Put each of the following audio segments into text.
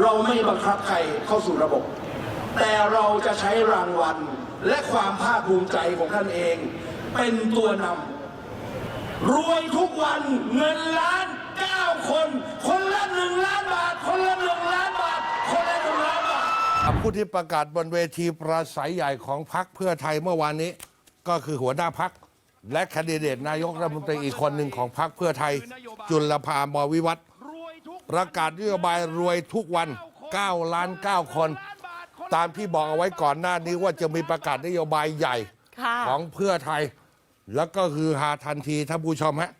เราไม่บังคับใครเข้าสู่ระบบ แต่เราจะใช้รางวัลและความภาคภูมิใจของท่านเอง เป็นตัวนำรวยทุกวันเงินล้านเก้าคน คนละหนึ่งล้านบาท คนละหนึ่งล้านบาท คนละหนึ่งล้านบาทผู้ที่ประกาศบนเวทีปราศัยใหญ่ของพรรคเพื่อไทยเมื่อวานนี้ ก็คือหัวหน้าพักและแคนดิเดตนายกรัฐมนตรีอีกคนหนึ่งของพรรคเพื่อไทย จุลภามวิวัฒน์ ประกาศนโยบายรวยทุกวัน 9 ล้าน 9 คน ตามที่บอกเอาไว้ก่อนหน้านี้ว่าจะมีประกาศนโยบายใหญ่ค่ะของเพื่อไทย แล้วก็คือหาทันทีท่านผู้ชมฮะ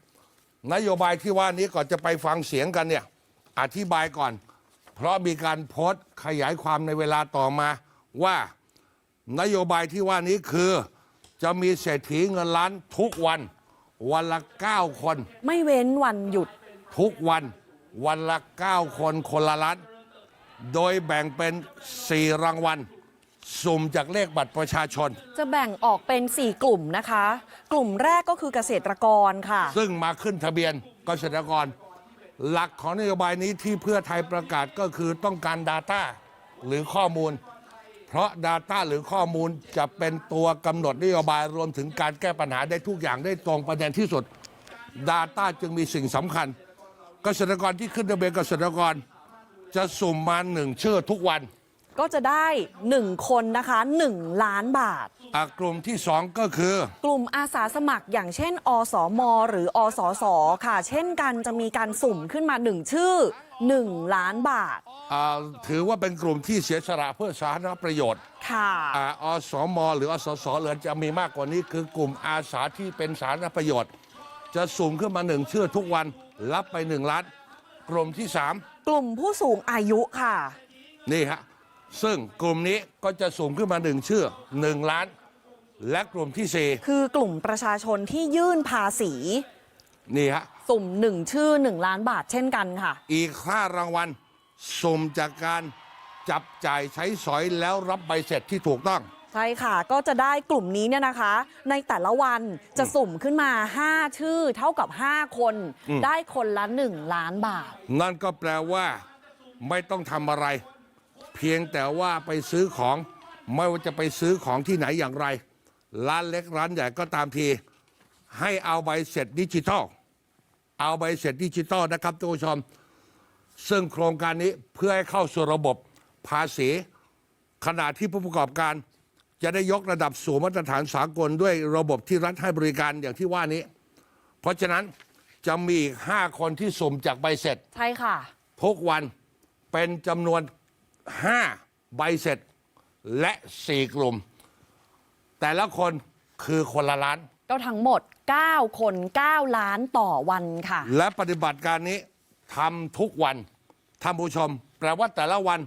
นโยบายที่ว่านี้ก่อนจะไปฟังเสียงกันเนี่ยอธิบายก่อน เพราะมีการโพสต์ขยายความในเวลาต่อมาว่านโยบายที่ว่านี้คือ จะมีเศรษฐีเงินล้านทุกวัน วันละ 9 คน ไม่เว้นวันหยุด ทุกวัน วันละ 9 คนคนละล้าน โดยแบ่งเป็น 4 รางวัล สุ่มจากเลขบัตรประชาชน จะแบ่งออกเป็น 4 กลุ่มนะคะ กลุ่มแรกก็คือเกษตรกรค่ะ ซึ่งมาขึ้นทะเบียนเกษตรกร หลักของนโยบายนี้ที่เพื่อไทยประกาศก็คือต้องการ Data หรือข้อมูล เพราะ Data หรือข้อมูลจะเป็นตัวกำหนดนโยบายรวมถึงการแก้ปัญหาได้ทุกอย่างได้ตรงประเด็นที่สุด Data จึงมีสิ่งสำคัญ เกษตรกรที่ขึ้นทะเบียนเกษตรกร จะสุ่มมาหนึ่งชื่อทุกวันก็จะได้ 1 คนนะคะ 1 ล้านบาท อะกลุ่มที่สองก็คือ กลุ่มอาสาสมัครอย่างเช่น อสม หรืออสสค่ะ เช่นกันจะมีการสุ่มขึ้นมา 1 ชื่อ 1 ล้านบาท อ่าถือว่าเป็นกลุ่มที่เสียสละเพื่อสาธารณประโยชน์ค่ะอาอสม หรืออสสเหลือจะมีมากกว่านี้คือกลุ่มอาสาที่เป็นสาธารณประโยชน์ จะสุ่มขึ้นมาหนึ่งชื่อทุกวันรับไปหนึ่งล้านกลุ่มที่สามกลุ่มผู้สูงอายุค่ะ นี่ฮะซึ่งกลุ่มนี้ก็จะสุ่มขึ้นมาหนึ่งชื่อหนึ่งล้าน และกลุ่มที่สี่คือกลุ่มประชาชนที่ยื่นภาษี นี่ฮะสุ่ม1ชื่อ1ล้านบาทเช่นกันค่ะ อีกค่ารางวัลสุ่มจากการจับจ่ายใช้สอยแล้วรับใบเสร็จที่ถูกต้อง ใช่ค่ะ ก็จะได้กลุ่มนี้เนี่ยนะคะ ในแต่ละวันจะสุ่มขึ้นมา 5 ชื่อเท่ากับ 5 คนอืมได้คนละ 1 ล้านบาท นั่นก็แปลว่าไม่ต้องทำอะไร เพียงแต่ว่าไปซื้อของ ไม่ว่าจะไปซื้อของที่ไหนอย่างไร ร้านเล็กร้านใหญ่ก็ตามที ให้เอาใบเสร็จดิจิทัล เอาใบเสร็จดิจิทัลนะครับทุกผู้ชม ซึ่งโครงการนี้เพื่อให้เข้าสู่ระบบภาษี ขณะที่ผู้ประกอบการ จะได้ยกระดับสู่มาตรฐานสากลด้วยระบบที่รัฐให้บริการอย่างที่ว่านี้ เพราะฉะนั้นจะมีอีก5คนที่สุ่มจากใบเสร็จใช่ค่ะ ทุกวันเป็นจำนวน 5 ใบเสร็จ และ 4 กลุ่ม แต่ละคนคือคนละล้าน ก็ทั้งหมด 9 คน 9 ล้านต่อวันค่ะ และปฏิบัติการนี้ทำทุกวันท่านผู้ชม แปลว่าแต่ละวัน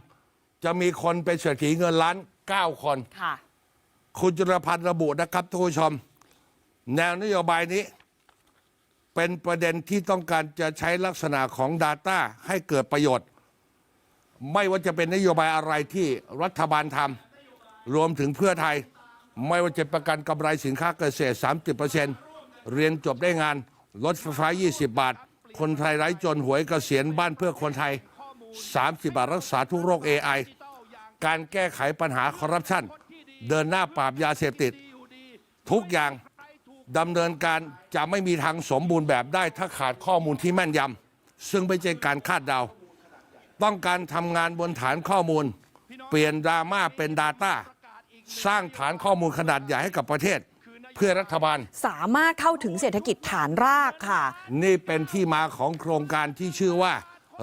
จะมีคนเป็นเศรษฐีเงินล้าน 9 คนค่ะ คุณจุลพันธ์ระบุนะครับท่านผู้ชม แนวนโยบายนี้ เป็นประเด็นที่ต้องการจะใช้ลักษณะของ Data ให้เกิดประโยชน์ ไม่ว่าจะเป็นนโยบายอะไรที่รัฐบาลทำรวมถึงเพื่อไทย ไม่ว่าจะประกันกำไรสินค้าเกษตร 30%เรียนจบได้งานรถไฟฟ้า 20 บาท คนไทยไร้จนหวยเกษียณบ้านเพื่อคนไทย 30 บาทรักษาทุกโรค AI การแก้ไขปัญหาคอร์รัปชัน เดินหน้าปราบยาเสพติด ทุกอย่างดำเนินการจะไม่มีทางสมบูรณ์แบบได้ ถ้าขาดข้อมูลที่แม่นยำซึ่งไม่ใช่การคาดเดา ต้องการทำงานบนฐานข้อมูล เปลี่ยนดราม่าเป็น Data สร้างฐานข้อมูลขนาดใหญ่ให้กับประเทศ เพื่อรัฐบาล สามารถเข้าถึงเศรษฐกิจฐานรากค่ะ นี่เป็นที่มาของโครงการที่ชื่อว่า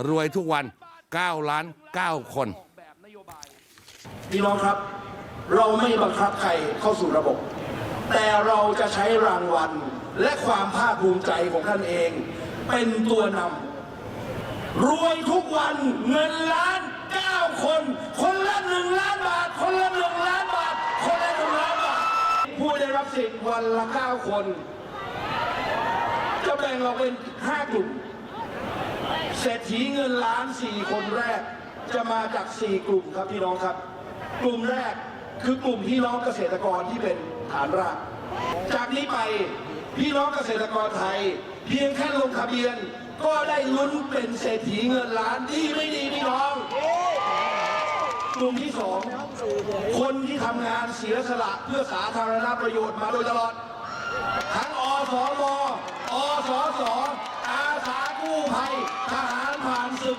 รวยทุกวัน 9 ล้าน 9 คนพี่น้องครับ เราไม่บังคับใครเข้าสู่ระบบ แต่เราจะใช้รางวัลและความภาคภูมิใจของท่านเอง เป็นตัวนำรวยทุกวันเงินล้านเก้าคน คนละหนึ่งล้านบาท คนละหนึ่งล้านบาท คนละหนึ่งล้านบาท ผู้ได้รับสิทธิ์วันละเก้าคน จะแบ่งออกเป็นห้ากลุ่มเศรษฐีเงินล้านสี่คนแรก จะมาจากสี่กลุ่มครับพี่น้องครับ กลุ่มแรก คือกลุ่มพี่น้องเกษตรกรที่เป็นฐานราก จากนี้ไปพี่น้องเกษตรกรไทย เพียงแค่ลงทะเบียนก็ได้ลุ้นเป็นเศรษฐีเงินล้านดีไม่ดีพี่น้อง กลุ่มที่สองคนที่ทำงานเสียสละเพื่อสาธารณประโยชน์มาโดยตลอด ทั้งอสมอสสอาสากู้ภัยทหารผ่านศึก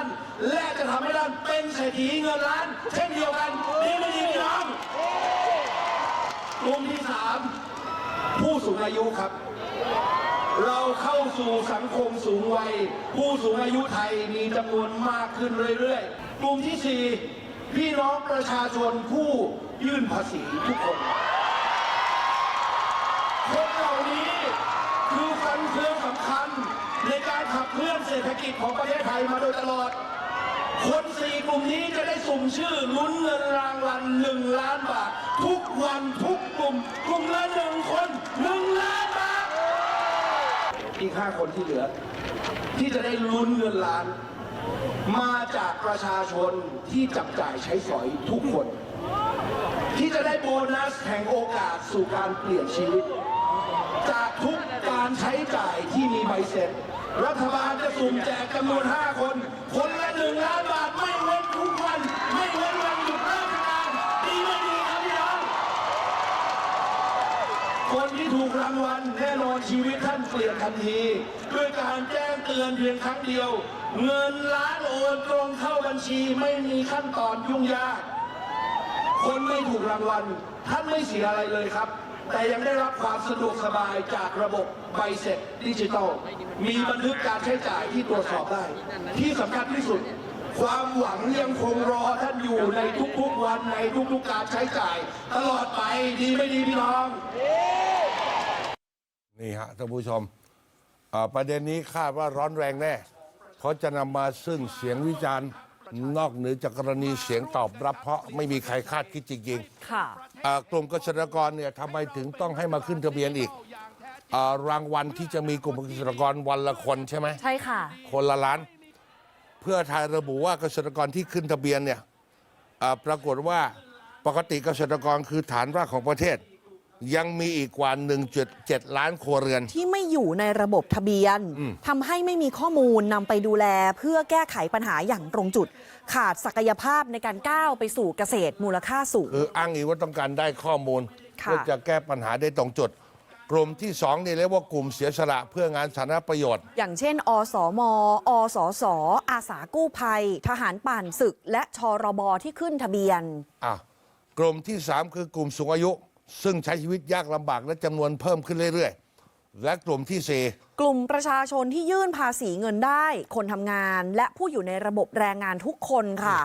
าน และจะทำให้ท่านเป็นเศรษฐีเงินล้าน เช่นเดียวกันดีไม่ดีพี่น้องกลุ่มที่สามผู้สูงอายุครับ เราเข้าสู่สังคมสูงวัย ผู้สูงอายุไทยมีจำนวนมากขึ้นเรื่อยๆ กลุ่มที่4พี่น้องประชาชนผู้ยื่นภาษีทุกคน คนเหล่านี้คือฟันเฟืองสำคัญในการขับเค เศรษฐกิจของประเทศไทยมาโดยตลอด คนสี่กลุ่มนี้จะได้สุ่มชื่อลุ้นเงินรางวัลหนึ่งล้านบาท ทุกวันทุกกลุ่ม กลุ่มละหนึ่งคนหนึ่งล้านบาท อีกห้าคนที่เหลือ ที่จะได้ลุ้นเงินล้าน มาจากประชาชนที่จับจ่ายใช้สอยทุกคน ที่จะได้โบนัสแห่งโอกาสสู่การเปลี่ยนชีวิต จากทุกการใช้จ่ายที่มีใบเสร็จ รัฐบาลจะสุ่มแจกจำนวน 5 คน คนละหนึ่งล้านบาทไม่เว้นทุกวัน ไม่เว้นวันหยุดราชการดีไม่ดีครับพี่น้องคนที่ถูกรางวัลแน่นอนชีวิตท่านเปลี่ยนทันที ด้วยการแจ้งเตือนเพียงครั้งเดียว เงินล้านโอนตรงเข้าบัญชีไม่มีขั้นตอนยุ่งยาก คนไม่ถูกรางวัลท่านไม่เสียอะไรเลยครับ แต่ยังได้รับความสะดวกสบายจากระบบใบเสร็จดิจิทัล มีบันทึกการใช้จ่ายที่ตรวจสอบได้ ที่สำคัญที่สุด ความหวังยังคงรอท่านอยู่ในทุกๆวันในทุกๆการใช้จ่าย ตลอดไปดีไม่ดีพี่น้อง นี่ฮะท่านผู้ชมอ่าประเด็นนี้คาดว่าร้อนแรงแน่เพราะจะนำมาซึ่งเสียงวิจารณ์ นอกเหนือจากกรณีเสียงตอบรับ เพราะไม่มีใครคาดคิดจริงค่ะ ๆอ่ากลุ่มเกษตรกรเนี่ยทำไมถึงต้องให้มาขึ้นทะเบียนอีกอารางวัลที่จะมีกลุ่มเกษตรกรวันละคนใช่ไหม ใช่ค่ะ คนละล้าน เพื่อไทยระบุว่าเกษตรกรที่ขึ้นทะเบียนเนี่ยอ่าปรากฏว่าปกติเกษตรกรคือฐานรากของประเทศ ยังมีอีกกว่า 1.7 ล้านครัวเรือน ที่ไม่อยู่ในระบบทะเบียนทำให้ไม่มีข้อมูลนำไปดูแล เพื่อแก้ไขปัญหาอย่างตรงจุด ขาดศักยภาพในการก้าวไปสู่เกษตรมูลค่าสูง คืออ้างอิงว่าต้องการได้ข้อมูล ค่ะ เพื่อจะแก้ปัญหาได้ตรงจุด กลุ่มที่สองนี่เรียกว่ากลุ่มเสียสละเพื่องานสาธารณประโยชน์ อย่างเช่น อสม อสส อาสากู้ภัย ทหารป่านศึก และชรบที่ขึ้นทะเบียน อะกลุ่มที่สามคือกลุ่มสูงอายุ ซึ่งใช้ชีวิตยากลำบากและจำนวนเพิ่มขึ้นเรื่อยๆ และกลุ่มที่สี่กลุ่มประชาชนที่ยื่นภาษีเงินได้ คนทำงาน และผู้อยู่ในระบบแรงงานทุกคนค่ะ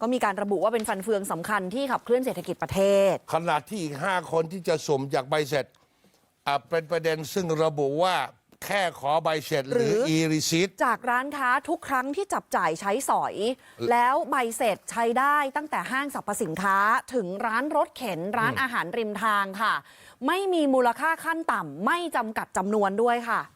ก็มีการระบุว่าเป็นฟันเฟืองสำคัญที่ขับเคลื่อนเศรษฐกิจประเทศ ขณะที่อีกห้าคนที่จะสุ่มจากใบเสร็จอะเป็นประเด็นซึ่งระบุว่า แค่ขอใบเสร็จหรือ หรือ e receipt จากร้านค้าทุกครั้งที่จับจ่ายใช้สอย แล้วใบเสร็จใช้ได้ตั้งแต่ห้างสรรพสินค้าถึงร้านรถเข็นร้านอาหารริมทางค่ะ ไม่มีมูลค่าขั้นต่ำไม่จำกัดจำนวนด้วยค่ะ